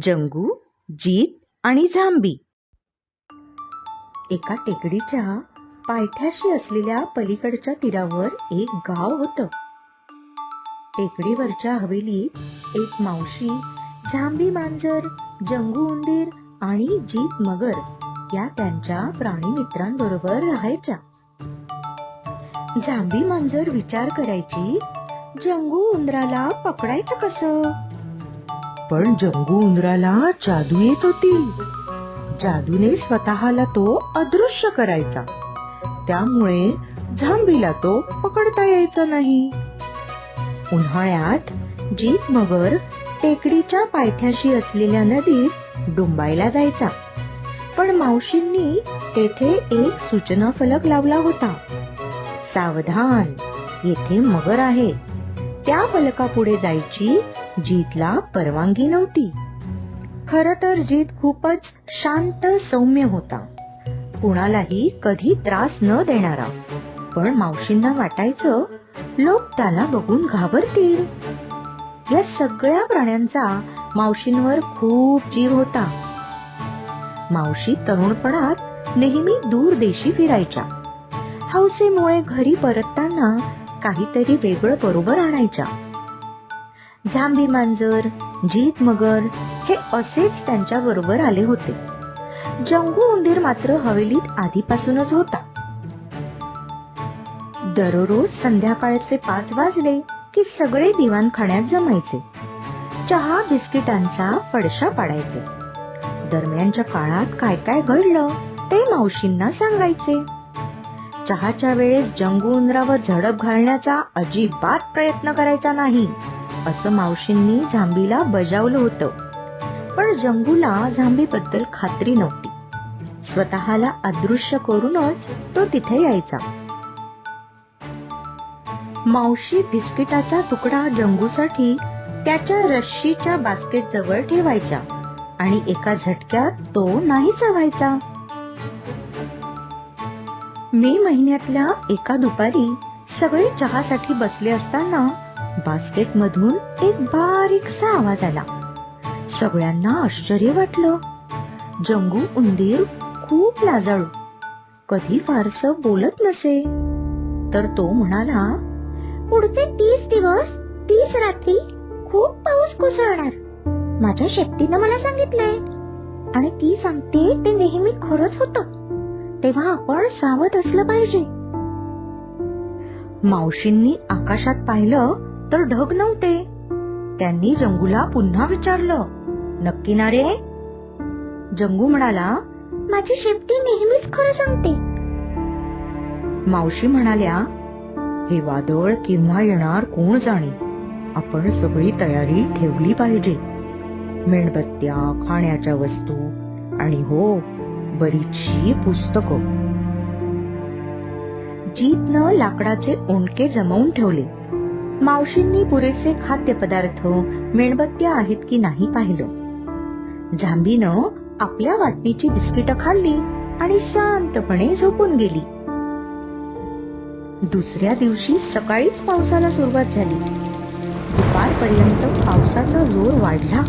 जंगू जीत आणि झांबी. एका टेकडीच्या पायथ्याशी असलेल्या पलीकडच्या तीरावर एक गाव होतं. टेकडीवरच्या हवेलीत एक मावशी झांबी मांजर जंगू उंदीर आणि जीत मगर या त्यांच्या प्राणी मित्रांबरोबर राहायच्या. झांबी मांजर विचार करायची जंगू उंदराला पकडायचं कसं? पण जंगू उंदराला जादू येत होती. जादूने स्वतःला तो अदृश्य करायचा. त्यामुळे झांबीला तो पकडता यायचा नाही. उन्हाळ्यात जीप मगर टेकडीच्या पायथ्याशी असलेल्या नदीत डुंबायला जायचा. पण मावशींनी तेथे एक सूचना फलक लावला होता. सावधान येथे मगर आहे. त्या फलकापुढे जायची जीतला परवानगी नव्हती. खर तर जीत खूपच शांत सौम्य होता. कुणालाही कधी त्रास न देणारा. पण मावशींना वाटायचं लोक त्याला बघून घाबरतील. या सगळ्या प्राण्यांचा मावशींवर खूप जीव होता. मावशी तरुणपणात नेहमी दूर देशी फिरायच्या. हौसेमुळे घरी परतताना काहीतरी वेगळं बरोबर आणायच्या. जांभी मांजर जीत मगर हे असेच त्यांच्या बरोबर आले होते. जंगू उंदीर मात्र हवेलीत आधीपासूनच होता. दररोज संध्याकाळचे पाच वाजले की सगळे दिवाणखाण्यात जमायचे. चहा बिस्किटांचा पडशा पाडायचे. दरम्यानच्या काळात काय काय घडलं ते मावशींना सांगायचे. चहाच्या वेळेस जंगू उंदरावर झडप घालण्याचा अजिबात प्रयत्न करायचा नाही. असं मावशींनी झांबीला बजावलं होतं. पण जंगूला झांबीबद्दल खात्री नव्हती. स्वतःला अदृश्य करूनच तो तिथे यायचा. मावशी बिस्किटाचा तुकडा जंगूसाठी त्याच्या रश्शीच्या बास्केट जवळ ठेवायच्या आणि एका झटक्यात तो नाही चावायचा. मे महिन्यातल्या एका दुपारी सगळे चहासाठी बसले असताना बास्केट मधून एक बारीकसा आवाज आला. सगळ्यांना आश्चर्य वाटलं. जंगू उंदीर खूप लाजाळू. कधी फारस बोलत नसे. तर तो म्हणाला पुढचे तीस दिवस तीस रात्री खूप पाऊस कोसळणार. माझ्या शक्तीनं मला सांगितलंय. आणि ती सांगते ते नेहमी खरंच होतं. तेव्हा आपण सावध असलं पाहिजे. मावशींनी आकाशात पाहिलं तर ढग नव्हते. त्यांनी जंगूला पुन्हा विचारलं नक्की ना रे? जंगू म्हणाला माझी शेपटी नेहमीच खरं सांगते. मावशी म्हणाल्या हे वादळ केव्हा येणार कोण जाणे? आपण सगळी तयारी ठेवली पाहिजे. मेणबत्त्या खाण्याच्या वस्तू आणि हो बरीचशी पुस्तकं. जीपनं लाकडाचे ओंडके जमवून ठेवले. मावशींनी पुरेसे खाद्यपदार्थ मेणबत्त्या आहेत की नाही पाहिलं. झांबीनं आपल्या वाटणीची बिस्किटं खाल्ली आणि शांतपणे झोपून गेली. दुसऱ्या दिवशी सकाळीच पावसाला सुरुवात झाली. दुपारपर्यंत पावसाचा जोर वाढला.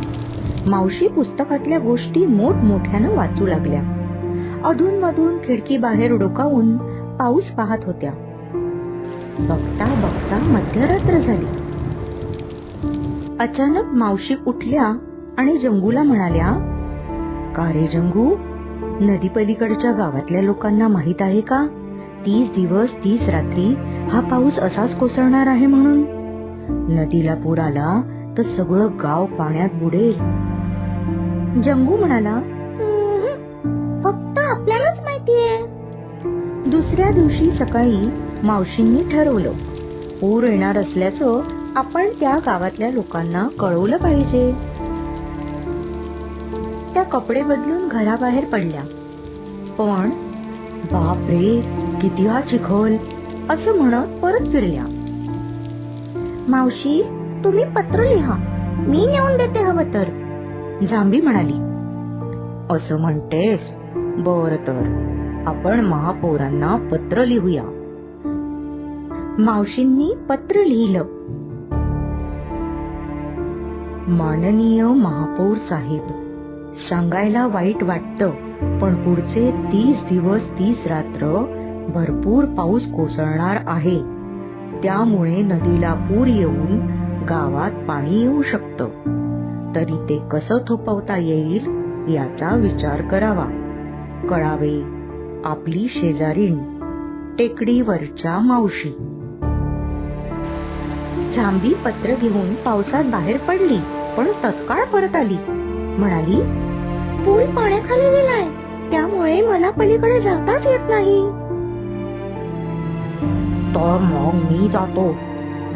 मावशी पुस्तकातल्या गोष्टी मोठमोठ्यानं वाचू लागल्या. अधूनमधून खिडकी बाहेर डोकावून पाऊस पाहत होत्या. बघता बघता मध्यरात्र झाली. अचानक मावशी उठल्या आणि जंगूला म्हणाल्या का रे जंगू? नदी पलीकडच्या गावातल्या लोकांना माहीत आहे का? तीस दिवस तीस रात्री हा पाऊस असाच कोसळणार आहे म्हणून. नदीला पूर आला तर सगळं गाव पाण्यात बुडेल. जंगू म्हणाला फक्त दुसऱ्या दिवशी सकाळी मावशींनी ठरवलं. पूर येणार असल्याचं आपण त्या गावातल्या लोकांना कळवलं पाहिजे. त्या कपडे बदलून घराबाहेर पडल्या. पण बाप रे किती हा चिखल असं म्हणत परत फिरल्या. मावशी तुम्ही पत्र लिहा. मी नेऊन देते हवं तर. जांबी म्हणाली. असं म्हणतेस? बर तर. आपण महापौरांना पत्र लिहूया. मावशींनी पत्र लिहिलं. माननीय महापौर साहेब सांगायला वाईट वाटतं पण पुढचे तीस दिवस तीस रात्र भरपूर पाऊस कोसळणार आहे. त्यामुळे नदीला पूर येऊन गावात पाणी येऊ शकतं. तरी ते कसं थोपवता येईल याचा विचार करावा. कळावे. आपली शेजारीण टेकडीवरच्या मावशी. झांबी पत्र घेऊन पावसात बाहेर पडली पण तत्काळ परत आली. म्हणाली पूल पाण्याखाली गेलाय त्यामुळे मला पलीकडे जाताच येत नाही. तर मग मी जातो.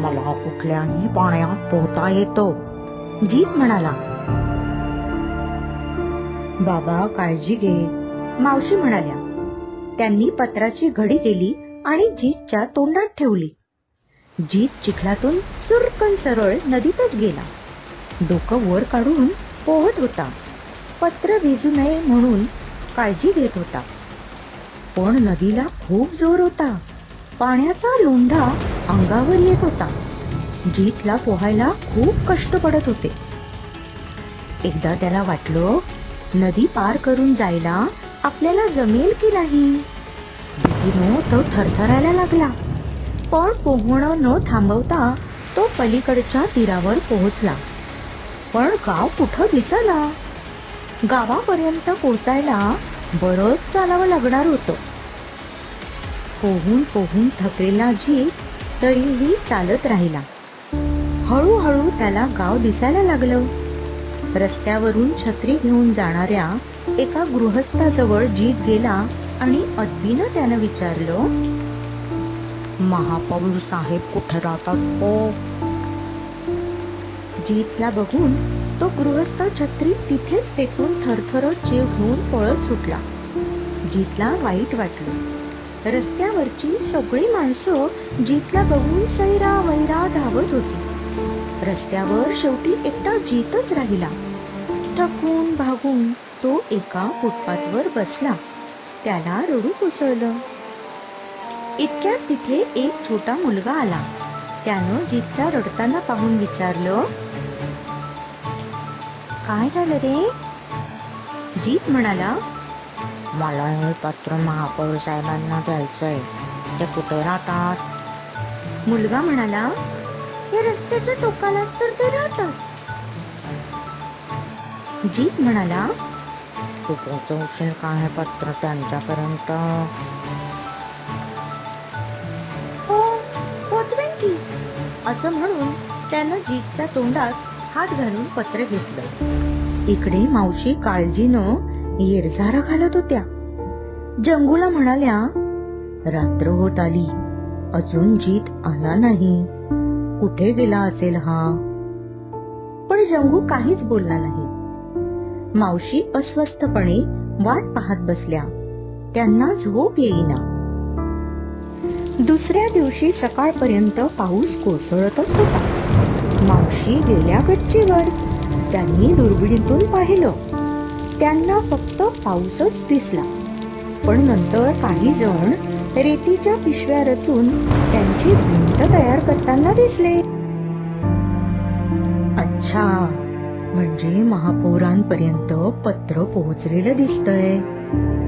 मला कुठल्याही पाण्यात पोहता येतो जीत म्हणाला. बाबा काळजी घे मावशी म्हणाल्या. त्यांनी पत्राची घडी केली आणि जीतच्या तोंडात ठेवली. जीत चिखलातून सुरकन सरळ नदीतच गेला. डोकं वर काढून पोहत होता. पत्र भिजू नये म्हणून काळजी घेत होता. पण नदीला खूप जोर होता. पाण्याचा लोंढा अंगावर येत होता. जीतला पोहायला खूप कष्ट पडत होते. एकदा त्याला वाटलं नदी पार करून जायला आपल्याला जमेल की नाही? भीतीनं तो थरथरायला लागला. पण पोहणं न थांबवता तो पलीकडच्या तीरावर पोहोचला. पण गाव कुठं दिसला? गावापर्यंत पोचायला बरंच चालावं लागणार होतं. पोहून पोहून थकलेला जीव तरीही चालत राहिला. हळूहळू त्याला गाव दिसायला लागलं. रस्त्यावरून छत्री घेऊन जाणाऱ्या एका गृहस्थाजवळ जीत गेला आणि अदबीनं त्यानं विचारलं महापौर साहेब कुठे राहतात हो? जीतला बघून तो गृहस्थ छत्री तिथेच फेकून थरथरत जीव घेऊन पळत सुटला. जीतला वाईट वाटलं. रस्त्यावरची सगळी माणसं जीतला बघून सैरा वैरा धावत होती. रस्त्यावर शेवटी एकटा जीतच राहिला. थकून भागून तो एका फुटपाथवर बसला. त्याला रडू कोसळलं. इतक्यात तिथे एक छोटा मुलगा आला. त्यानं जीतला रडताना पाहून विचारलं काय झालं रे? जीत म्हणाला मला हे पत्र महापौर साहेबांना द्यायचंय. ते कुठे राहतात? मुलगा म्हणाला हे रस्त्याच्या टोकाला तर ते राहतात. जीत म्हणाला तू पोहोचवशील का हे पत्र त्यांच्यापर्यंत. हो पोचवेन की असं म्हणून त्यानं जीतच्या तोंडात हात घालून पत्र घेतलं. इकडे मावशी काळजीनं येरझारा घालत होत्या. जंगूला म्हणाल्या रात्र होत आली. अजून जीत आला नाही. कुठे गेला असेल हा? पण जंगू काहीच बोलला नाही. मावशी अस्वस्थपणे वाट पाहत बसल्या. त्यांना झोप येईना. दुसऱ्या दिवशी सकाळपर्यंत पाऊस कोसळतच होता. मावशी गेल्या गच्चीवर. त्यांनी दुर्बिणीतून पाहिलं. त्यांना फक्त पाऊसच दिसला. पण नंतर काही जण रेतीच्या पिशव्या रचून त्यांची भिंत तयार करताना दिसले. अच्छा म्हणजे महापौरांपर्यंत पत्र पोहोचलेलं दिसतंय.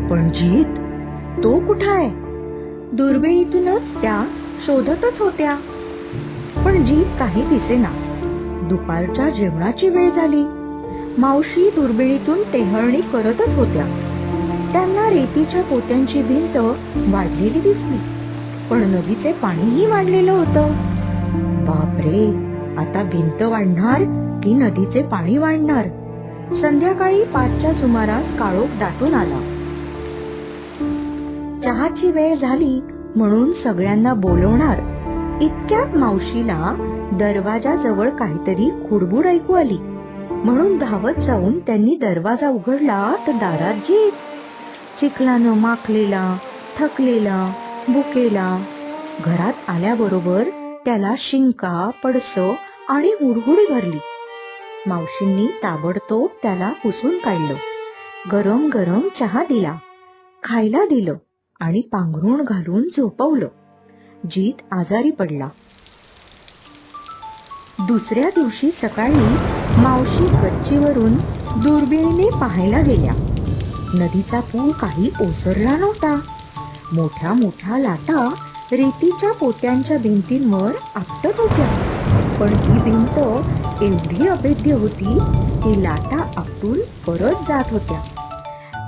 पण जीत तो कुठं आहे दुर्बिणीतूनच त्या शोधतच होत्या. पण जीत काही दिसेना. दुपारच्या जेवणाची वेळ झाली. मावशी दुर्बिणीतून टेहळणी करतच होत्या. त्यांना रेतीच्या पोत्यांची भिंत वाढलेली दिसली. पण नदीचे पाणीही वाढलेलं होतं. बापरे आता भिंत वाढणार की नदीचे पाणी वाढणार? संध्याकाळी पाचच्या सुमारास काळोख दाटून आला. चहाची वेळ झाली म्हणून सगळ्यांना बोलवणार. इतक्यात मावशीला दरवाजाजवळ काहीतरी खुडबुड ऐकू आली. म्हणून धावत जाऊन त्यांनी दरवाजा उघडला तर दारात जीत. चिखलानं माखलेला थकलेला बुकेला. घरात आल्याबरोबर त्याला शिंका पडस आणि हुडहुडी भरली. मावशींनी ताबडतोब त्याला पुसून काढलं. गरम गरम चहा दिला. खायला दिलं आणि पांघरूण घालून झोपवलं. जीत आजारी पडला. दुसऱ्या दिवशी सकाळी मावशी गच्चीवरून दुर्बिणीने पाहायला गेल्या. नदीचा पूल काही ओसरला नव्हता. मोठ्या मोठ्या लाटा रेतीच्या पोत्यांच्या भिंतींवर आपटत होत्या. पण ही भिंत एवढी अभेद्य होती की लाटा आपटून परत जात होत्या.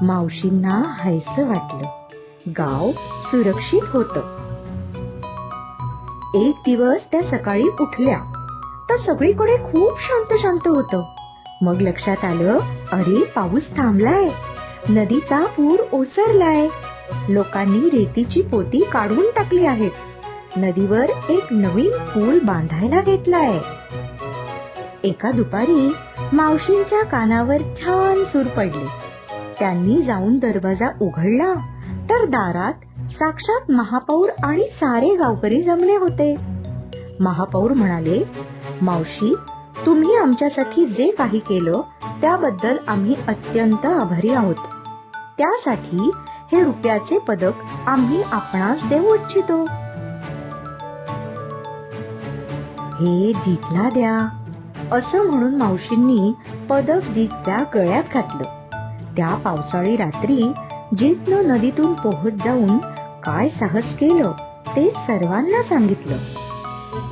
मावशींना हायस वाटलं. गाव सुरक्षित होतं. एक दिवस त्या सकाळी उठल्या. तर सगळीकडे खूप शांत शांत होत. मग लक्षात आलं अरे पाऊस थांबलाय. नदीचा पूर ओसरलाय. लोकांनी रेतीची पोती काढून टाकली आहेत. नदीवर एक नवीन पूल बांधायला घेतलाय. एका दुपारी मावशींच्या कानावर छान सूर पडले. त्यांनी जाऊन दरवाजा उघडला तर दारात साक्षात महापौर आणि सारे गावकरी जमले होते. महापौर म्हणाले मावशी तुम्ही आमच्यासाठी जे काही केलं त्याबद्दल आम्ही अत्यंत आभारी आहोत. त्यासाठी हे रुपयाचे पदक आम्ही आपणास देऊ इच्छितो. हे दीपला द्या. असं म्हणून मावशींनी पदक दीपच्या गळ्यात घातलं. त्या पावसाळी रात्री जीतनं नदीतून पोहत जाऊन काय साहस केलं ते सर्वांना सांगितलं.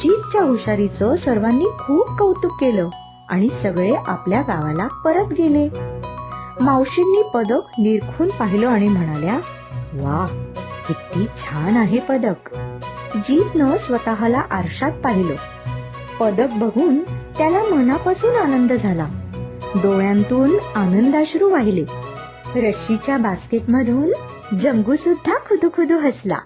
जीतच्या हुशारीचं सर्वांनी खूप कौतुक केलं आणि सगळे आपल्या गावाला परत गेले. मावशींनी पदक निरखून पाहिलं आणि म्हणाल्या वा किती छान आहे पदक. जीतनं स्वतःला आरशात पाहिलं. पदक बघून त्याला मनापासून आनंद झाला. डोळ्यांतून आनंदाश्रू वाहिले. रशीच्या बास्केटमधून जंगू सुद्धा खुदुखुदू हसला.